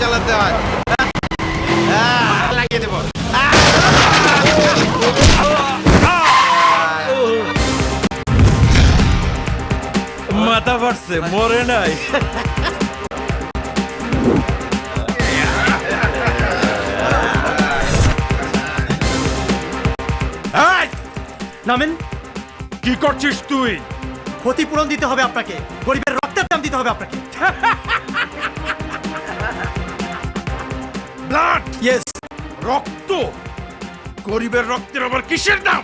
চালাতে হয়। লাগিয়ে দেবো। মাথা ফাটছে মরে নাই। নামেন। কি করছিস তুই? ক্ষতিপূরণ দিতে হবে আপনাকে। গরিবের রক্তের দাম দিতে হবে আপনাকে। ব্লাড? ইয়েস রক্ত? গরিবের রক্তের আবার কিসের দাম?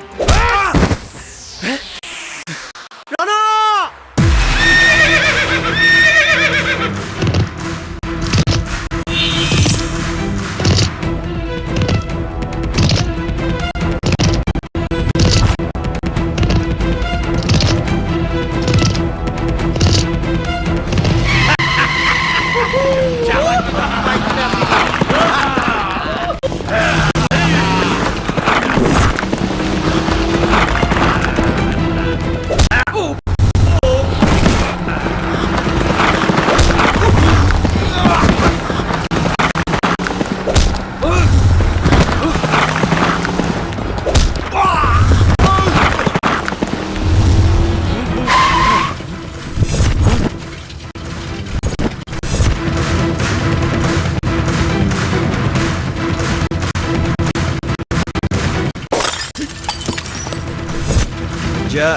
যা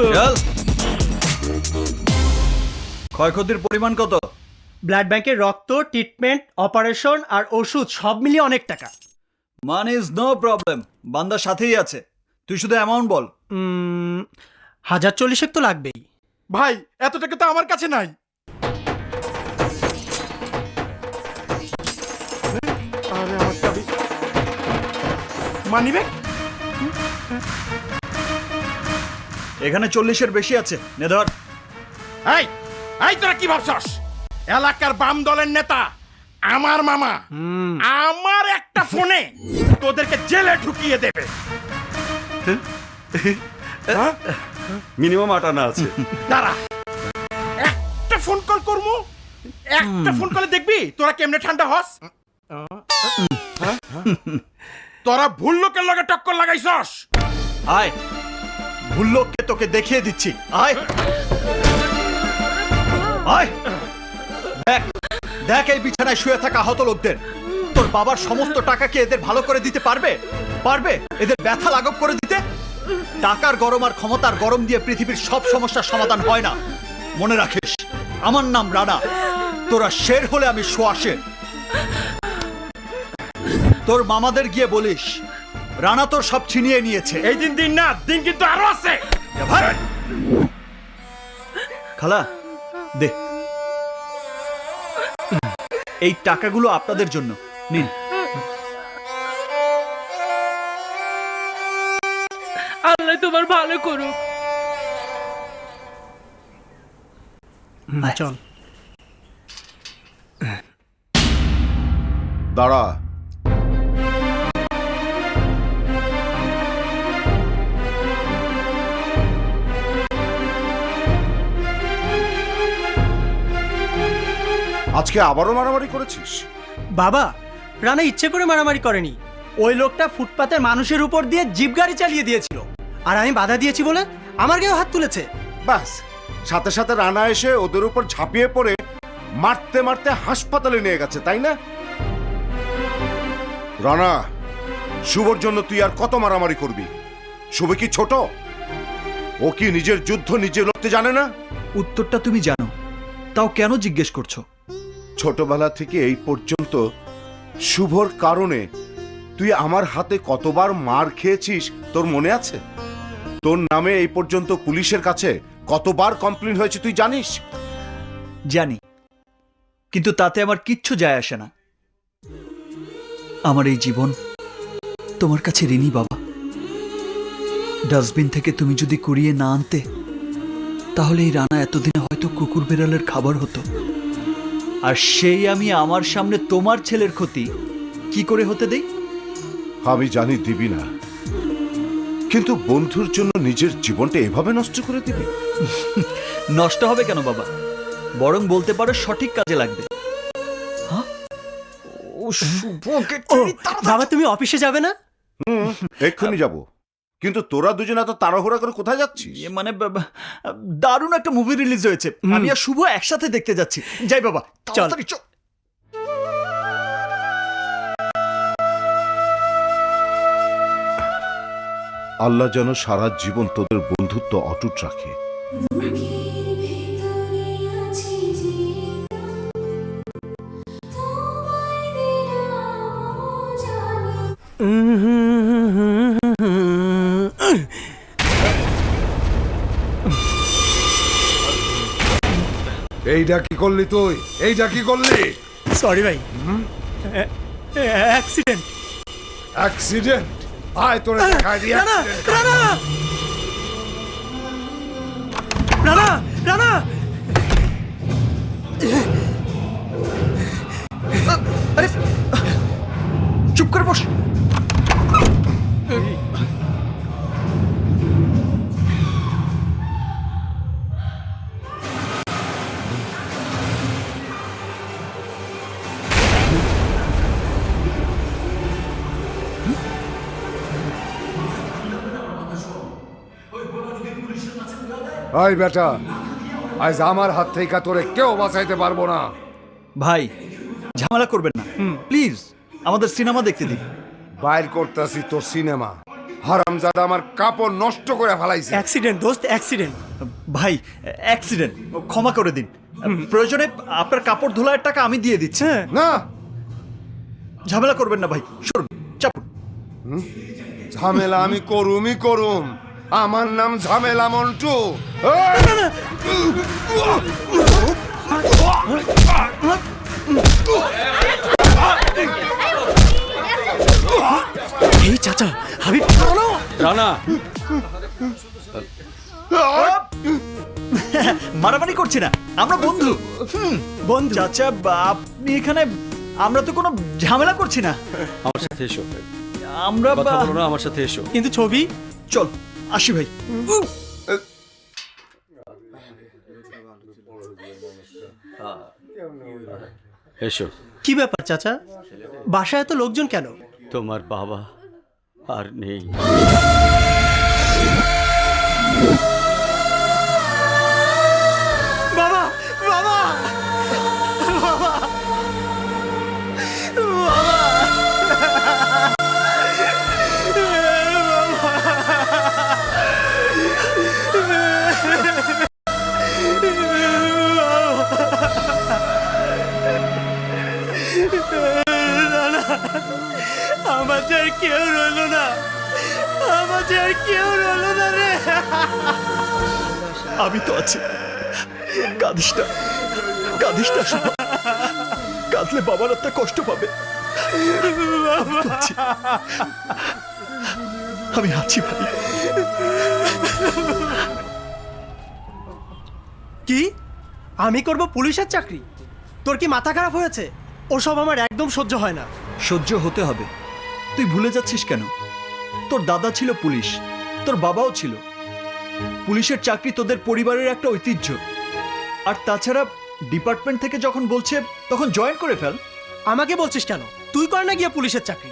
চল ক্ষয়ক্ষতির পরিমাণ কত? ব্লাড ব্যাংকের রক্ত ট্রিটমেন্ট অপারেশন আর ওষুধ সব মিলিয়ে অনেক টাকা। মানি ইজ নো প্রবলেম বান্দার সাথেই আছে। তুই শুধু অ্যামাউন্ট বল। হাজার চল্লিশেক তো লাগবেই। ভাই এত টাকা তো আমার কাছে নাই। মানিবে এখানে চল্লিশের বেশি আছে। নে ধর। এই এই তোরা কি ভাবছস? এলাকার বাম দলের নেতা আমার মামা আমার একটা ফোনে তোদেরকে জেলে ঢুকিয়ে দেবে। হ্যাঁ? মিনিমাম আট আনা আছে। দাঁড়া। একটা ফোন কল করব একটা ফোন কলে দেখবি তোরা কেমনে ঠান্ডা হস? তোরা ভুল লোকের লগে টক্কর লাগাইছস। আয় ভুল লোককে তোকে দেখিয়ে দিচ্ছি। আয়। আয়। দেখ দেখ এই বিছানায় শুয়ে থাকা আহত লোকদের তোর বাবার সমস্ত টাকা কি এদের ভালো করে দিতে পারবে? পারবে? এদের ব্যথা লাঘব করে দিতে? টাকার গরম আর ক্ষমতার গরম দিয়ে পৃথিবীর সব সমস্যার সমাধান হয় না। মনে রাখিস, আমার নাম রানা। তোরা শের হলে আমি শোয়া শের তোর মামাদের গিয়ে বলিস রানা তোর সব ছিনিয়ে নিয়েছে। এই দিন দিন না দিন কিন্তু আরও আছে। খালা দে। এই টাকাগুলো আপনাদের জন্য। নিন। আল্লাহ তোমার ভালো করুক। চল। দাঁড়া আজকে আবারও মারামারি করেছিস? বাবা রানা ইচ্ছে করে মারামারি করেনি। ওই লোকটা ফুটপাতে মানুষের উপর দিয়ে জিপ গাড়ি চালিয়ে দিয়েছিল। আর আমি বাধা দিয়েছি বলে আমার গায়েও হাত তুলেছে। ব্যাস সাথে সাথে রানা এসে ওদের উপর ঝাঁপিয়ে পড়ে মারতে মারতে হাসপাতালে নিয়ে গেছে তাই না? রানা শুভর জন্য তুই আর কত মারামারি করবি? শুভ কি ছোট? ও কি নিজের যুদ্ধ নিজে লড়তে জানে না? উত্তরটা তুমি জানো। তাও কেন জিজ্ঞেস করছ? ছোটবেলা থেকে এই পর্যন্ত শুভর কারণে তুই আমার হাতে কতবার মার খেয়েছিস, তোর মনে আছে? তোর নামে এই পর্যন্ত পুলিশের কাছে কতবার কমপ্লেন হয়েছে তুই জানিস? জানি। কিন্তু তাতে আমার কিচ্ছু যায় আসে না। আমার এই জীবন তোমার কাছে ঋণী বাবা। ডাস্টবিন থেকে তুমি যদি কুড়িয়ে না আনতে, তাহলে এই রানা এতদিনে হয়তো কুকুর বেড়ালের খাবার হতো। আর সেই আমি আমার সামনে তোমার ছেলের ক্ষতি। কি করে হতে দেই? আমি জানি দিবি না। কিন্তু বন্ধুর জন্য নিজের জীবনটা এভাবে নষ্ট করে দিবি? নষ্ট হবে কেন বাবা? বরং বলতে পারো সঠিক কাজে লাগবে। হ্যাঁ? বাবা তুমি অফিসে যাবে না? এক্ষুনি যাব। কিন্তু তোরা দুজনে এত তাড়াহুড়া করে কোথায় যাচ্ছিস? ইয়ে মানে বা- বা- দারুণ একটা মুভি রিলিজ হয়েছে। আমি আর শুভ একসাথে দেখতে যাচ্ছি। যাই বাবা তাড়াতাড়ি চল। আল্লাহ যেন সারা জীবন তোদের বন্ধুত্ব অটুট রাখে। এইটা কি করলি তুই? এইটা কি করলি? সরি ভাই। অ্যাক্সিডেন্ট অ্যাক্সিডেন্ট আয় তোরে দেখাই দি রানা accident। রানা! রানা রানা! আরে চুপ করে বস। আয় বেটা আজ আমার হাত থেকে তোরে কেউ বাঁচাইতে পারব না। ভাই ঝামেলা করবেন না। প্লিজ আমাদের সিনেমা দেখতে দিন। বাইর করতেছি তোর সিনেমা। হারামজাদা আমার কাপড় নষ্ট করে ফেলাইছে। অ্যাক্সিডেন্ট দোস্ত অ্যাক্সিডেন্ট। ভাই অ্যাক্সিডেন্ট ক্ষমা করে দিন। প্রয়োজনে আপনার কাপড় ধোলার টাকা আমি দিয়ে দিচ্ছি। হ্যাঁ। না। ঝামেলা করবেন না ভাই সরুন চাপুন। ঝামেলা আমি করুমই করুম। আমার নাম ঝামেলা মন্টু। এই! চাচা হাবিব রানা। মারামারি করছি না আমরা বন্ধু। বন্ধু চাচা বা- আপনি এখানে আমরা তো কোনো ঝামেলা করছি না। আমার সাথে এসো। আমরা কথা বলো না আমার সাথে এসো। কিন্তু ছবি চল। আসি ভাই। এসো। কি ব্যাপার চাচা? বাসায় এত লোকজন কেন? তোমার বাবা আর নেই। আমার যে আর কেউ রইল না। আমার যে আর কেউ রইল না রে। আমি তো আছি। কাঁদিস না। কাঁদিস না শুভ কাঁদলে বাবার একটা কষ্ট পাবে। আমি আছি। আমি আছি ভাই। কি? আমি করব পুলিশের চাকরি? তোর কি মাথা খারাপ হয়েছে? ওসব আমার একদম সহ্য হয় না। সহ্য হতে হবে। তুই ভুলে যাচ্ছিস কেন? তোর দাদা ছিল পুলিশ তোর বাবাও ছিল। পুলিশের চাকরি তোদের পরিবারের একটা ঐতিহ্য। আর তাছাড়া ডিপার্টমেন্ট থেকে যখন বলছে তখন জয়েন করে ফেল। আমাকে বলছিস কেন? তুই কর না গিয়ে পুলিশের চাকরি।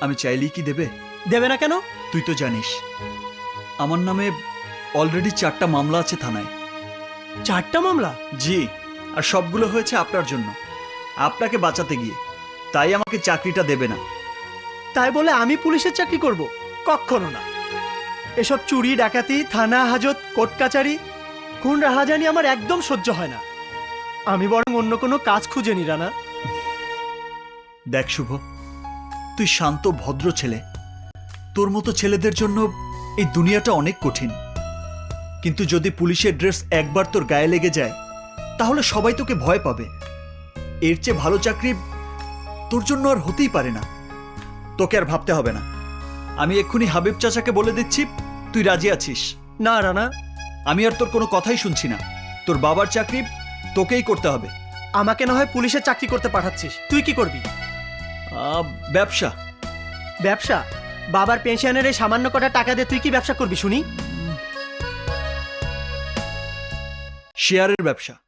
আমি চাইলেই কি দেবে? দেবে না কেন? তুই তো জানিস আমার নামে অলরেডি চারটা মামলা আছে থানায়। চারটা মামলা? জি আর সবগুলো হয়েছে আপনার জন্য। আপনাকে বাঁচাতে গিয়ে। তাই আমাকে চাকরিটা দেবে না। তাই বলে আমি পুলিশের চাকরি করব? কখনো না। এসব চুরি ডাকাতি থানা হাজত কোর্ট কাচারি খুন রাহাজানি আমার একদম সহ্য হয় না। আমি বরং অন্য কোনো কাজ খুঁজে নি রানা। দেখ শুভ তুই শান্ত ভদ্র ছেলে। তোর মতো ছেলেদের জন্য এই দুনিয়াটা অনেক কঠিন। কিন্তু যদি পুলিশের ড্রেস একবার তোর গায়ে লেগে যায় তাহলে সবাই তোকে ভয় পাবে। এর চেয়ে ভালো চাকরি তোর জন্য আর হতেই পারে না। তোকে আর ভাবতে হবে না। আমি এক্ষুনি হাবিব চাচাকে বলে দিচ্ছি তুই রাজি আছিস? না রানা। আমি আর তোর কোনো কথাই শুনছি না। তোর বাবার চাকরি তোকেই করতে হবে। আমাকে না হয় পুলিশের চাকরি করতে পাঠাচ্ছিস। তুই কি করবি? আহ, ব্যবসা। ব্যবসা? বাবার পেনশনের এই সামান্য কটা টাকা দিয়ে তুই কি ব্যবসা করবি শুনি? শেয়ারের ব্যবসা।